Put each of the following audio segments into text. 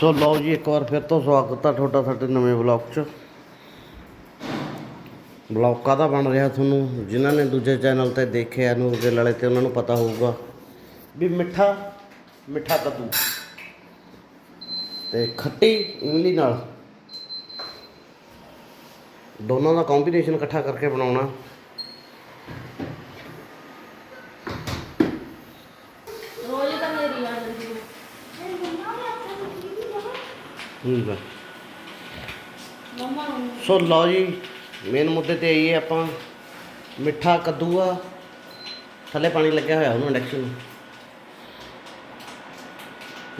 ਸੋ ਲਓ ਜੀ, ਇੱਕ ਵਾਰ ਫਿਰ ਤੋਂ ਸਵਾਗਤ ਆ ਤੁਹਾਡਾ ਸਾਡੇ ਨਵੇਂ ਵਲੌਗ 'ਚ। ਵਲੌਗ ਕਾਹਦਾ ਬਣ ਰਿਹਾ ਤੁਹਾਨੂੰ? ਜਿਨ੍ਹਾਂ ਨੇ ਦੂਜੇ ਚੈਨਲ ਤੇ ਦੇਖਿਆ, ਨੂਰ ਦੇ ਵਾਲੇ ਤੇ ਉਹਨਾਂ ਨੂੰ ਪਤਾ ਹੋਊਗਾ ਵੀ ਮਿੱਠਾ ਮਿੱਠਾ ਕੱਦੂ। ਤੇ ਖੱਟੀ ਇਮਲੀ ਨਾਲ ਦੋਨਾਂ ਦਾ ਕੰਬੀਨੇਸ਼ਨ ਇਕੱਠਾ ਕਰਕੇ ਬਣਾਉਣਾ ਰੋਜ਼ ਤਾਂ ਮੇਰੀ ਆ ਜਾਂਦੀ ਹੈ ਠੀਕ ਆ। ਸੋ ਲਓ ਜੀ ਮੇਨ ਮੁੱਦੇ ਤੇ ਆਈਏ ਆਪਾਂ। ਮਿੱਠਾ ਕੱਦੂ ਆ ਥੱਲੇ ਪਾਣੀ ਲੱਗਿਆ ਹੋਇਆ ਉਹਨੂੰ ਇੰਡਕਸ਼ਨ ਨੂੰ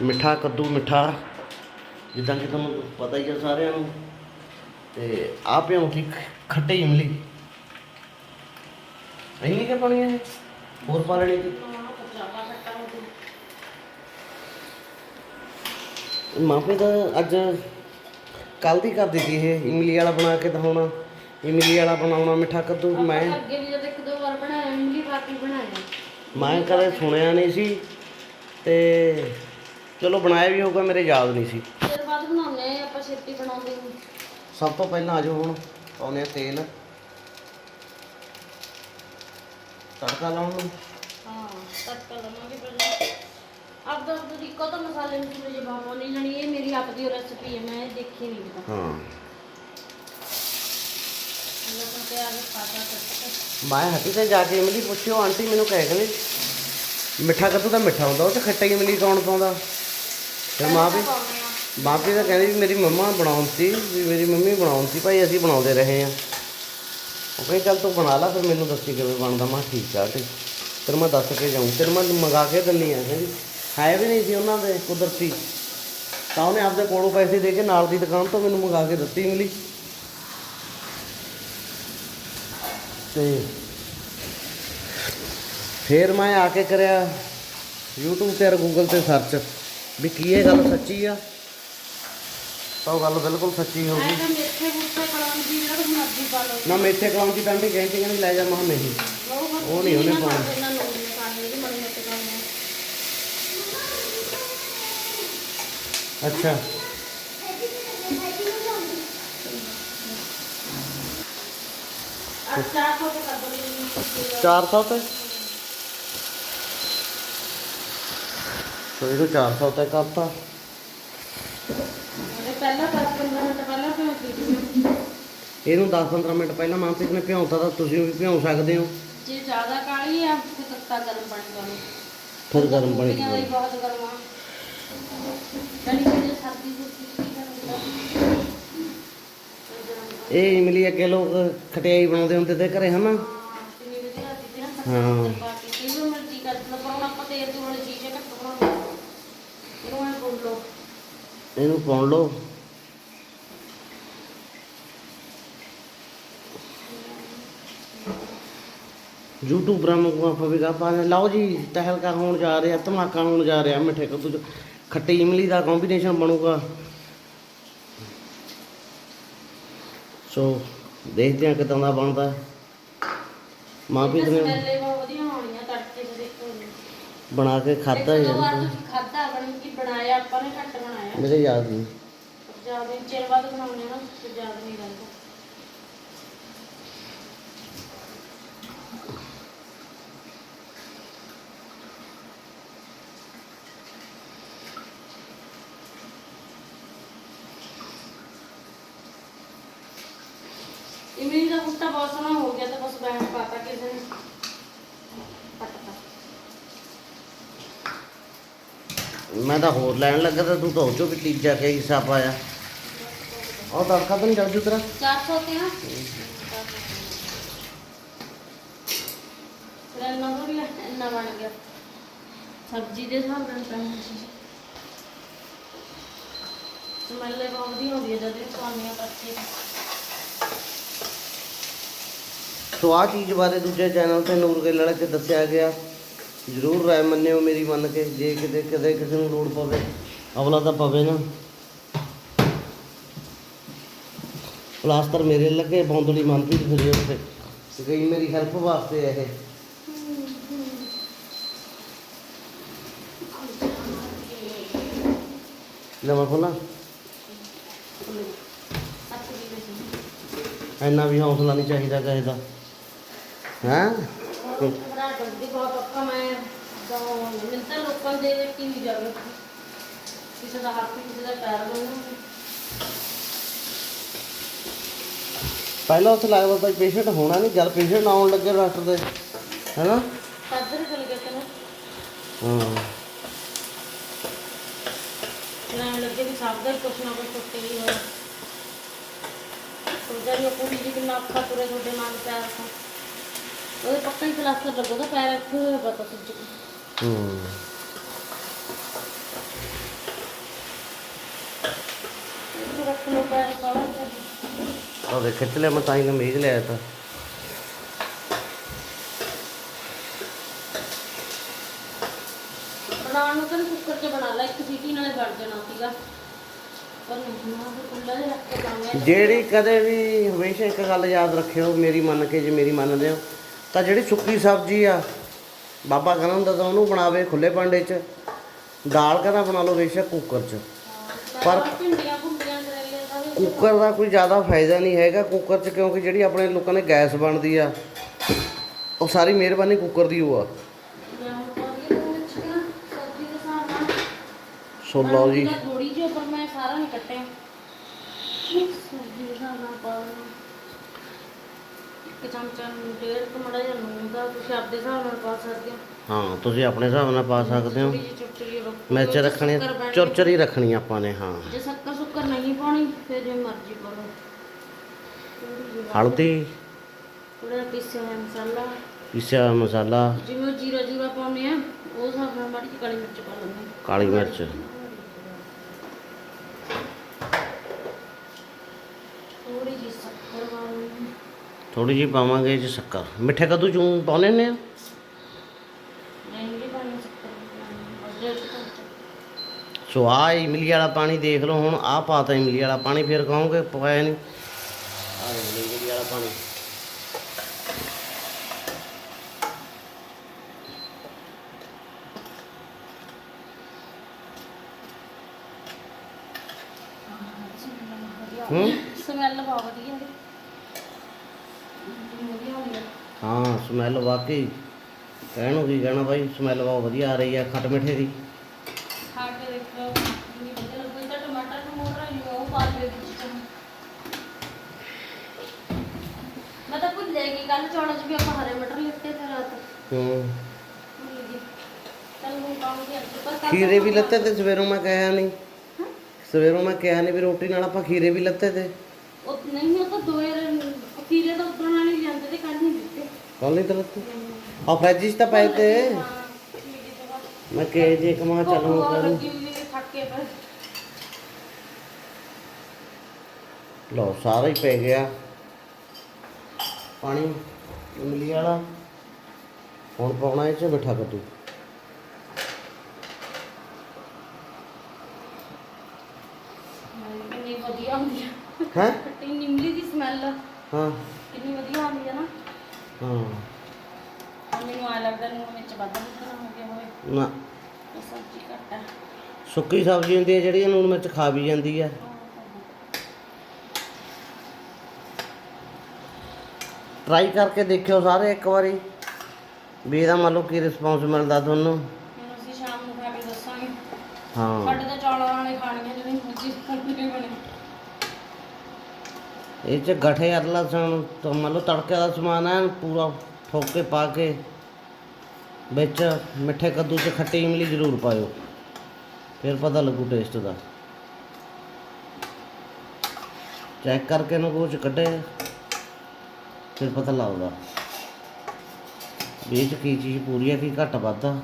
ਮਿੱਠਾ ਕੱਦੂ ਮਿੱਠਾ ਜਿੱਦਾਂ ਕਿ ਤੁਹਾਨੂੰ ਪਤਾ ਹੀ ਆ ਸਾਰਿਆਂ ਨੂੰ। ਤੇ ਆ ਪਿਓ ਠੀਕ ਖੱਟੀ ਇਮਲੀ। ਇੰਨੀ ਕਿ ਪਾਣੀ ਹੈ ਹੋਰ ਪਾ ਲੈਣੀ ਸੀ ਮਾਂ ਪਚਾਵਾ ਕੱਟਾ ਹੋ ਮਾਪੇ ਤਾਂ ਅੱਜ ਕੱਲ ਦੀ ਕਰ ਦਿੱਤੀ ਇਹ ਇਮਲੀ ਵਾਲਾ ਬਣਾ ਕੇ ਦਿਖਾਉਣਾ ਇਮਲੀ ਵਾਲਾ ਬਣਾਉਣਾ ਮਿੱਠਾ ਕੱਦੂ ਮੈਂ ਅੱਗੇ ਵੀ ਜਦ ਇੱਕ ਦੋ ਵਾਰ ਬਣਾਇਆ ਇਮਲੀ ਪਾ ਕੇ ਬਣਾਇਆ। ਮੈਂ ਕਦੇ ਸੁਣਿਆ ਨਹੀਂ ਸੀ ਤੇ ਚਲੋ ਬਣਾਇਆ ਵੀ ਹੋਊਗਾ ਮੇਰੇ ਯਾਦ ਨਹੀਂ ਸੀ। ਫਿਰ ਬਾਅਦ ਬਣਾਉਂਦੇ ਆ ਆਪਾਂ ਛੇਤੀ ਬਣਾਉਂਦੇ ਨਹੀਂ ਸਭ ਤੋਂ ਪਹਿਲਾਂ ਆਜੋ ਹੁਣ ਪਾਉਂਦੇ ਆ ਤੇਲ। ਤੜਕਾ ਲਾਉਣ ਨੂੰ। ਹਾਂ ਤੜਕਾ ਲਵਾਂਗੇ ਪਹਿਲਾਂ। ਆਪ ਦਾ ਤਰੀਕਾ ਤਾਂ ਮਸਾਲੇ ਨੂੰ ਕਿਵੇਂ ਜਵਾਬ ਨਹੀਂ ਜਾਣੀ ਇਹ ਮੇਰੀ ਆਪ ਦੀ ਰੈਸਪੀ ਹੈ ਮੈਂ ਇਹ ਦੇਖੀ ਨਹੀਂ ਪਤਾ ਹਾਂ। ਲੋਕਾਂ ਤੇ ਆ ਕੇ ਖਾਤਾ ਕਰਤਾ ਮੈਂ ਹੱਟੀ ਤੇ ਜਾ ਕੇ ਇਮਲੀ ਪੁੱਛਿਓ ਆਂਟੀ ਮੈਨੂੰ ਕਹਿ ਕਹਿੰਦੇ ਮਿੱਠਾ ਕੱਦੂ ਤਾਂ ਮਿੱਠਾ ਹੁੰਦਾ ਉਹ ਚ ਖੱਟਾ ਇਮਲੀ ਕੌਣ ਪਾਉਂਦਾ। ਫਿਰ ਮਾਂ ਵੀ ਮਾਂ ਵੀ ਤਾਂ ਕਹਿੰਦੀ ਵੀ ਮੇਰੀ ਮੰਮਾ ਬਣਾਉਂਦੀ ਵੀ ਮੇਰੀ ਮੰਮੀ ਬਣਾਉਂਦੀ ਭਾਈ ਅਸੀਂ ਬਣਾਉਂਦੇ ਰਹੇ ਆ ਉਹ ਕਹਿੰਦੀ ਚੱਲ ਤੂੰ ਬਣਾ ਲਾ ਫਿਰ ਮੈਨੂੰ ਦੱਸੀ ਕਿਵੇਂ ਬਣਦਾ। ਮੈਂ ਕਿਹਾ ਠੀਕ ਆ ਤੇ ਫਿਰ ਮੈਂ ਦੱਸ ਕੇ ਜਾਊਂ ਫਿਰ ਮੈਂ ਮੰਗਾ ਕੇ ਦਿੰਨੀ ਆ ਕਹਿੰਦੀ। ਹੈ ਵੀ ਨਹੀਂ ਸੀ ਉਹਨਾਂ ਦੇ ਕੁਦਰਤੀ। ਤਾਂ ਉਹਨੇ ਆਪਦੇ ਕੋਲੋਂ ਪੈਸੇ ਦੇ ਕੇ ਨਾਲ ਦੀ ਦੁਕਾਨ ਤੋਂ ਮੈਨੂੰ ਮੰਗਾ ਕੇ ਦਿੱਤੀ ਇਮਲੀ ਤੇ ਫਿਰ ਮੈਂ ਆ ਕੇ ਕਰਿਆ YouTube ਤੇ ਔਰ Google ਤੇ ਸਰਚ ਵੀ ਕੀ ਇਹ ਗੱਲ ਸੱਚੀ ਆ? ਤਾਂ ਉਹ ਗੱਲ ਬਿਲਕੁਲ ਸੱਚੀ ਹੋ ਗਈ। ਤਾਂ ਮੇਥੇ ਕਲਾਉਣ ਦੀ ਜਿਹੜਾ ਕੁਛ ਮਰਜ਼ੀ ਪਾ ਲਓ। ਨਾ ਮੇਥੇ ਕਲਾਉਂ ਦੀ ਟਾਂਡੀ ਕਹਿੰਦੀ ਕਹਿੰਦੀ ਲੈ ਜਾ ਮਾ ਨਹੀਂ। ਉਹ ਨਹੀਂ ਉਹਨੇ ਪਾਉਣਾ। ਅੱਛਾ। ਦੋ 400 ਤੇ? ਸੋ ਇਹਨੂੰ 400 ਤੇ ਕਰਤਾ। ਪਹਿਲਾਂ 10 15 ਮਿੰਟ ਪਹਿਲਾਂ ਇਹਨੂੰ 10-15 ਮਿੰਟ ਪਹਿਲਾਂ ਮਾਨਸਿਕ ਨੇ ਭਿਉਂਤਾ ਤਾਂ ਤੁਸੀਂ ਵੀ ਭਿਉਂ ਸਕਦੇ ਹੋ। ਜੇ ਜ਼ਿਆਦਾ ਕਾਲੀ ਆ ਫਿਰ ਤੱਤਾ ਗਰਮ ਪਾਣੀ ਕਰੋ ਫਿਰ ਗਰਮ ਪਾਣੀ ਬਹੁਤ ਗਰਮ ਆ। ਕਣੀ ਜੇ ਸਰਦੀ ਇਹ ਇਮਲੀ ਅੱਗੇ ਲੋਕ ਖਟਿਆਈ ਬਣਾਉਂਦੇ ਹੁੰਦੇ ਤੇ ਘਰੇ, ਹਨਾ? ਹਾਂ। ਲਓ ਇਹਨੂੰ ਪਾਉਣ ਲਓ। ਯੂਟਿਊਬਰਾਂ ਨੂੰ ਆਪਾਂ ਵੀ ਕਹਾਂ ਲਓ ਜੀ, ਤਹਿਲਕਾ ਹੋਣ ਜਾ ਰਿਹਾ, ਧਮਾਕਾ ਹੋਣ ਜਾ ਰਿਹਾ, ਮਿੱਠੇ ਕੱਦੂ ਖੱਟੀ ਇਮਲੀ ਦਾ ਕੰਬੀਨੇਸ਼ਨ ਬਣੂਗਾ। ਸੋ ਦੇਖਦੇ ਹਾਂ ਕਿਦਾਂ ਦਾ ਬਣਦਾ। ਮਾਂ ਵੀ ਨੇ ਬਣਾ ਕੇ ਖਾਧਾ ਇੱਕ ਦੋ ਵਾਰ ਯਾਰ ਤੁਸੀਂ ਖਾਧਾ ਬਣ ਕੇ ਬਣਾਇਆ ਆਪਾਂ ਨੇ ਘੱਟ ਬਣਾਇਆ। ਮੇਰੇ ਯਾਦ ਨਹੀਂ। ਜ਼ਿਆਦਾ ਚਿਰ ਬਾਅਦ ਬਣਾਉਂਦੇ ਆ ਨਾ ਤੇ ਜ਼ਿਆਦਾ ਨਹੀਂ ਰਹਿੰਦਾ ਕੁੱਤਾ ਬਹੁਤ ਸੋਹਣਾ ਹੋ ਗਿਆ ਤਾਂ ਬਸ ਬੈਂਡ ਪਾਤਾ ਕਿਸੇ ਨੇ। ਮੈਂ ਤਾਂ ਹੋਰ ਲੈਣ ਲੱਗਾ ਤਾਂ ਤੂੰ ਤਾਂ ਉਹ ਚੋਂ ਵੀ ਤੀਜਾ ਕੇ ਹਿੱਸਾ ਪਾਇਆ ਉਹ ਤੜਕਾ ਤਾਂ ਨਹੀਂ ਜਲਦੀ ਤੇਰਾ। 400 ਤੇ ਨਾ ਫਿਰ ਇੰਨਾ ਕੁ ਵੀ ਇੰਨਾ ਬਣ ਗਿਆ। ਸਬਜ਼ੀ ਦੇ ਹਿਸਾਬ ਨਾਲ ਤਾਂ ਸਮੈਲੇ ਬਹੁਤ ਵਧੀਆ ਹੁੰਦੀ ਹੈ ਜਦ ਪਾਉਂਦੀਆਂ ਕੱਚੇ ਸੋ ਆਹ ਚੀਜ਼ ਬਾਰੇ ਦੂਜੇ ਚੈਨਲ ਤੇ ਨੂਰ ਗਿੱਲ ਵਾਲੇ ਤੇ ਦੱਸਿਆ ਗਿਆ। ਜ਼ਰੂਰ ਰਾਏ ਮੰਨਿਓ ਮੇਰੀ ਮੰਨ ਕੇ, ਜੇ ਕਿਤੇ ਕਦੇ ਕਿਸੇ ਨੂੰ ਲੋੜ ਪਵੇ। ਅਵਲਾ ਤਾਂ ਪਵੇ ਨਾ। ਪਲਾਸਟਰ ਮੇਰੇ ਲੱਗੇ, ਬੌਂਦਲੀ ਮਨਪ੍ਰੀਤ ਫਿਰੇ ਉੱਤੇ। ਤੇ ਮੇਰੀ ਹੈਲਪ ਵਾਸਤੇ ਇਹ। ਲੈ ਮੈਂ ਖੋਲਾਂ ਅੱਛੀ ਇੰਨਾ ਵੀ ਹੌਸਲਾ ਨਹੀਂ ਚਾਹੀਦਾ ਕਿਸੇ ਦਾ। ਹੈਂ? ਬੜਾ ਜਲਦੀ ਬਹੁਤ ਔਖਾ ਮੈਂ ਤਾਂ ਮੈਨੂੰ ਤਾਂ ਲੋਕਾਂ ਦੇ ਕੀ ਨਹੀਂ ਜਾਵੇ ਕਿਸੇ ਦਾ ਹੱਥ ਕਿਸੇ ਦਾ ਪੈਰ ਬਣੂ ਪਹਿਲਾਂ ਉੱਥੇ ਲੱਗਦਾ ਤਾਂ ਪੇਸ਼ੈਂਟ ਹੋਣਾ ਨਹੀਂ, ਜਦ ਪੇਸ਼ੈਂਟ ਆਉਣ ਲੱਗੇ ਡਾਕਟਰ ਦੇ, ਹੈਨਾ? ਕਦਰ ਚਲ ਗਿਆ ਤੈਨੂੰ ਹਾਂ। ਲੈਣ ਲੱਗੇ ਵੀ ਸਭ ਦਾ ਹੀ ਕੁਛ ਨਾ ਕੁਛ ਟੁੱਟ ਹੀ ਹੋਇਆ ਸੋਚਿਆ ਵੀ ਉਹ ਕੁੜੀ ਜੀ ਕਿੰਨਾ ਔਖਾ ਤੁਰੇ ਤੁਹਾਡੇ ਨਾਲ ਪੈਰ ਤੋਂ ਉਹਦੇ ਪੱਕਾ ਹੀ ਪਲਾਸਟਰ ਲੱਗੋ ਤਾਂ ਪੈਰ ਇੱਥੇ ਹੋਇਆ ਪਤਾ ਸੁੱਜ ਕੇ ਹੂੰ ਇਹਨੂੰ ਰੱਖ ਪੈਰ ਕਾਲਾ। ਜਿਹਾ। ਉਹ ਦੇਖ ਖਿੱਚ ਲਿਆ ਮੈਂ ਤਾਂ ਹੀ ਕਮੀਜ਼ ਲਿਆ ਤਾਂ। ਬਣਾਉਣ ਨੂੰ ਤਾਂ ਕੁੱਕਰ 'ਚ ਬਣਾ ਲੈ ਇੱਕ ਸੀਟੀ ਨਾਲੇ ਬਣ ਜਾਣਾ ਸੀਗਾ। ਪਰ ਨਹੀਂ ਨਾ ਕੁੱਲਾ ਜਿਹਾ ਰੱਖ ਕੇ ਬਣਾਉਂਦੇ ਜਿਹੜੀ ਕਦੇ ਵੀ ਹਮੇਸ਼ਾ ਇੱਕ ਗੱਲ ਯਾਦ ਰੱਖਿਓ ਮੇਰੀ ਮੰਨ ਕੇ ਜੇ ਮੇਰੀ ਮੰਨਦੇ ਹੋ। ਤਾਂ ਜਿਹੜੀ ਸੁੱਕੀ ਸਬਜ਼ੀ ਆ, ਬਾਬਾ ਕਹਿੰਦਾ ਹੁੰਦਾ ਤਾਂ ਉਹਨੂੰ ਬਣਾਵੇ ਖੁੱਲੇ ਭਾਂਡੇ 'ਚ, ਦਾਲ ਕਹਿੰਦਾ ਬਣਾ ਲਓ ਬੇਸ਼ੱਕ ਕੁੱਕਰ 'ਚ। ਪਰ ਭਿੰਡੀਆਂ ਭੁੰਡੀਆਂ ਕਰੇਲੇ ਦਾ ਵੀ ਕੁੱਕਰ ਦਾ ਕੋਈ ਜ਼ਿਆਦਾ ਫਾਇਦਾ ਨਹੀਂ ਹੈਗਾ ਕੁੱਕਰ 'ਚ, ਕਿਉਂਕਿ ਜਿਹੜੀ ਆਪਣੇ ਲੋਕਾਂ ਨੇ ਗੈਸ ਬਣਦੀ ਆ, ਉਹ ਸਾਰੀ ਮਿਹਰਬਾਨੀ ਕੁੱਕਰ ਦੀ ਉਹ ਆ। ਮੈਂ ਹੁਣ ਪਾਉਂਦੀ ਹਾਂ ਵਿੱਚ ਨਾ ਸਬਜ਼ੀ ਦੇ ਹਿਸਾਬ ਸੋ ਲਓ ਜੀ। ਥੋੜੀ ਜਿਹੀ ਪਰ ਮੈਂ ਸਾਰਾ ਨਹੀਂ ਕੱਟਿਆ। ਸਬਜ਼ੀ ਦੇ ਹਿਸਾਬ ਪਾ ਦੇਣਾ ਇੱਕ ਚਮਚਾ ਡੇਢ ਕੁ ਮੜਾ ਜਿਹਾ ਲੂਣ ਦਾ ਤੁਸੀਂ ਆਪਦੇ ਹਿਸਾਬ ਨਾਲ ਪਾ ਸਕਦੇ ਹੋ। ਹਾਂ ਤੁਸੀਂ ਆਪਣੇ ਹਿਸਾਬ ਨਾਲ ਪਾ ਸਕਦੇ ਹੋ। ਥੋੜੀ ਜਿਹੀ ਚੁਟਚੁਰੀ ਰੱਖੋ ਮਿਰਚ ਰੱਖਣੀ। ਚੁਰਚਰੀ ਰੱਖਣੀ ਆਪਾਂ ਨੇ ਹਾਂ। ਜੇ ਸ਼ੱਕਰ ਸੁੱਕਰ ਨਹੀਂ ਪਾਉਣੀ ਫਿਰ ਜੇ ਮਰਜ਼ੀ ਕਰੋ ਥੋੜ੍ਹੀ ਜਿਹੀ ਹਲਦੀ। ਥੋੜਾ ਜਿਹਾ ਪਿਸਿਆ ਹੋਇਆ ਮਸਾਲਾ। ਪੀਸਿਆ ਮਸਾਲਾ। ਜਿਵੇਂ ਉਹ ਜੀਰਾ ਜੂਰਾ ਪਾਉਂਦੇ ਆ ਉਹ ਹਿਸਾਬ ਨਾਲ ਮਾੜੀ ਜਿਹੀ ਕਾਲੀ ਮਿਰਚ ਪਾ ਲੈਂਦੇ ਕਾਲੀ ਮਿਰਚ ਥੋੜੀ ਜਿਹੀ ਸ਼ੱਕਰ ਪਾ ਲੈਂਦੇ ਹਾਂ ਥੋੜੀ ਜਿਹੀ ਪਾਵਾਂਗੇ 'ਚ ਸ਼ੱਕਰ ਮਿੱਠੇ ਕੱਦੂ ਚੂੰ ਪਾਉਣੇ ਨੇ ਜੀ ਸੋ ਆ ਇਮਲੀ ਵਾਲਾ ਪਾਣੀ ਦੇਖ ਲਓ ਹੁਣ ਆ ਪਾਤਾ ਇਮਲੀ ਵਾਲਾ ਪਾਣੀ ਫਿਰ ਕਹੋਗੇ ਪਾਇਆ ਨਹੀਂ। ਆ ਇਮਲੀ ਵਾਲਾ ਪਾਣੀ। ਹੂੰ ਸਮੈਲ ਬਹੁਤ ਵਧੀਆ। ਹੈ? ਵਧੀਆ ਹੋ ਗਿਆ ਹਾਂ ਸਮੈਲ ਵਾਕਈ ਕਹਿਣ ਨੂੰ ਕੀ ਕਹਿਣਾ ਬਾਈ? ਸਮੈਲ ਬਹੁਤ ਵਧੀਆ ਆ ਰਹੀ ਆ ਖੱਟ ਮਿੱਠੇ ਦੀ। ਖਾ ਕੇ ਦੇਖੋ ਕਿੰਨੀ ਵਧੀਆ ਲੱਗਦੀ ਤਾਂ ਟਮਾਟਰ ਨੂੰ ਮੋੜ ਰਹੀ ਉਹ ਪਾ ਦੇ ਵਿੱਚ ਚ। ਮੈਂ ਤਾਂ ਭੁੱਲ ਗਈ ਕੱਲ ਚੌਲਾਂ 'ਚ ਵੀ ਆਪਾਂ ਹਰੇ ਮਟਰ ਲਿੱਤੇ ਤੇ ਰਾਤ। ਹੂੰ। ਭੁੱਲ ਗਈ। ਚੱਲ ਹੁਣ ਪਾਉਂਗੀ ਅੱਜ ਪਰ ਕੱਲ੍ਹ ਖੀਰੇ ਵੀ ਲੱਤੇ ਤੇ ਸਵੇਰੋਂ ਮੈਂ ਕਿਹਾ ਨਹੀਂ। ਹੈਂ? ਸਵੇਰੋਂ ਮੈਂ ਕਿਹਾ ਨਹੀਂ ਵੀ ਰੋਟੀ ਨਾਲ ਆਪਾਂ ਖੀਰੇ ਵੀ ਲੱਤੇ ਤੇ। ਉਹ ਨਹੀਂ ਜੇ ਕਮਾ ਚੱਲ ਭੁੱਖ ਹੁਣ ਬਹੁਤ ਕਰੂ। ਲੱਗੀ ਹੋਈ ਹੈ, ਥੱਕ ਕੇ ਪਏ ਲਓ ਸਾਰਾ ਹੀ ਪੈ ਗਿਆ। ਪਾਣੀ ਇਮਲੀ ਵਾਲਾ। ਹੁਣ ਪਾਉਣਾ ਇਹ ਚ ਮਿੱਠਾ ਕੱਦੂ। ਕਿੰਨੀ ਵਧੀਆ ਹੁੰਦੀ ਆ। ਹੈ? ਖੱਟੀ ਨਿੰਮਲੀ ਦੀ ਸਮੈਲ ਹਾਂ। ਕਿੰਨੀ ਵਧੀਆ ਆਉਂਦੀ ਆ ਨਾ। ਹਾਂ। ਹੁਣ ਮੈਨੂੰ ਆ ਲੱਗਦਾ ਲੂਣ ਵਿੱਚ ਵੱਧ ਨਿਕਲਣਾ ਹੋ ਗਿਆ ਹੋਵੇ। ਨਾ। ਇਹ ਸਬਜ਼ੀ ਘੱਟ ਆ। ਸੁੱਕੀ ਸਬਜ਼ੀ ਹੁੰਦੀ ਹੈ ਜਿਹੜੀ ਨੂਣ ਮਿਰਚ ਖਾ ਵੀ ਜਾਂਦੀ ਹੈ। ਟਰਾਈ ਕਰਕੇ ਦੇਖਿਓ ਸਾਰੇ ਇੱਕ ਵਾਰੀ। ਵੀ ਇਹਦਾ ਮੰਨ ਲਓ ਕੀ ਰਿਸਪੌਂਸ ਮਿਲਦਾ ਤੁਹਾਨੂੰ। ਹੁਣ ਅਸੀਂ ਸ਼ਾਮ ਨੂੰ ਖਾ ਕੇ ਦੱਸਾਂਗੇ। ਹਾਂ। ਸਾਡੇ ਤਾਂ ਚੌਲਾਂ ਵਾਲੇ ਖਾਣੀਆਂ ਜਿਹੜੀ ਮਰਜ਼ੀ ਸਬਜ਼ੀ ਬਣੇ। ਇਹ ਚ ਗਠੇ ਅਰਲਾ ਲਸਣ ਤਾਂ ਮੰਨ ਲਓ ਤੜਕੇ ਦਾ ਸਮਾਨ ਹੈ ਪੂਰਾ ਠੋਕ ਕੇ ਪਾ ਕੇ ਵਿੱਚ ਮਿੱਠੇ ਕੱਦੂ ਚ ਖੱਟੀ ਇਮਲੀ ਜ਼ਰੂਰ ਪਾਇਓ। ਫਿਰ ਪਤਾ ਲੱਗੂ ਟੇਸਟ ਦਾ। ਚੈੱਕ ਕਰਕੇ ਇਹਨੂੰ ਕੁਝ ਕੱਢੇ, ਫਿਰ ਪਤਾ ਲੱਗਦਾ ਵੀ ਇਹ ਚ ਕੀ ਚੀਜ਼ ਪੂਰੀ ਹੈ, ਕੀ ਘੱਟ ਵੱਧ ਆ।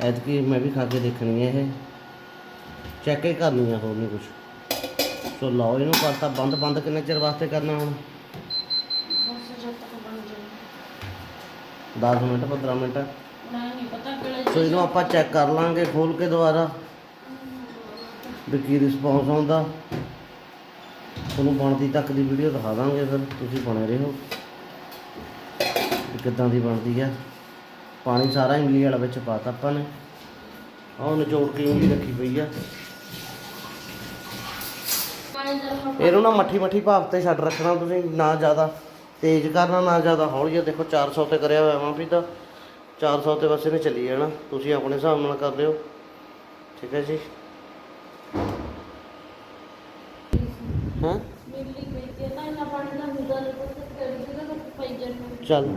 ਐਤਕੀ ਮੈਂ ਵੀ ਖਾ ਕੇ ਦੇਖਣੀ ਹੈ ਇਹ। ਚੈੱਕ ਹੀ ਕਰਨੀ ਆ, ਹੋਰ ਨਹੀਂ ਕੁਝ ਸੋ ਲਓ ਇਹਨੂੰ ਕਰਤਾ ਬੰਦ ਬੰਦ ਕਿੰਨੇ ਚਿਰ ਵਾਸਤੇ ਕਰਨਾ ਹੁਣ? ਬਸ ਜਦ ਤੱਕ ਬਣ ਜਾਏ 10 ਮਿੰਟ 15 ਮਿੰਟ। ਨਹੀਂ ਨਹੀਂ ਪਤਾ ਕਿਹੜੇ ਸੋ ਇਹਨੂੰ ਆਪਾਂ ਚੈੱਕ ਕਰ ਲਾਂਗੇ ਖੋਲ ਕੇ ਦੁਬਾਰਾ ਵੀ ਕੀ ਰਿਸਪੌਂਸ ਆਉਂਦਾ। ਤੁਹਾਨੂੰ ਬਣਦੀ ਤੱਕ ਦੀ ਵੀਡੀਓ ਦਿਖਾ ਦਾਂਗੇ ਫਿਰ, ਤੁਸੀਂ ਬਣੇ ਰਹੋ। ਵੀ ਕਿੱਦਾਂ ਦੀ ਬਣਦੀ ਆ। ਪਾਣੀ ਸਾਰਾ ਇਮਲੀ ਵਾਲਾ ਵਿੱਚ ਪਾਤਾ ਆਪਾਂ ਨੇ। ਆਹ ਨਿਚੋੜ ਕੇ ਇਮਲੀ ਰੱਖੀ ਪਈ ਆ। ਇਹਨੂੰ ਨਾ ਮੱਠੀ ਮੱਠੀ ਭਾਪ ਤੇ ਛੱਡ ਰੱਖਣਾ ਤੁਸੀਂ ਨਾ ਜ਼ਿਆਦਾ। ਤੇਜ਼ ਕਰਨਾ ਨਾ ਜ਼ਿਆਦਾ ਹੌਲੀ। ਆ ਦੇਖੋ 400 ਤੇ ਕਰਿਆ ਹੋਇਆ ਮੈਂ ਵੀ ਤਾਂ 400 ਤੇ ਬਸ ਇਹਨੇ ਚੱਲੀ ਜਾਣਾ। ਤੁਸੀਂ ਆਪਣੇ ਹਿਸਾਬ ਨਾਲ ਕਰ ਲਿਓ। ਠੀਕ ਹੈ ਜੀ। ਹਾਂ? ਚੱਲ।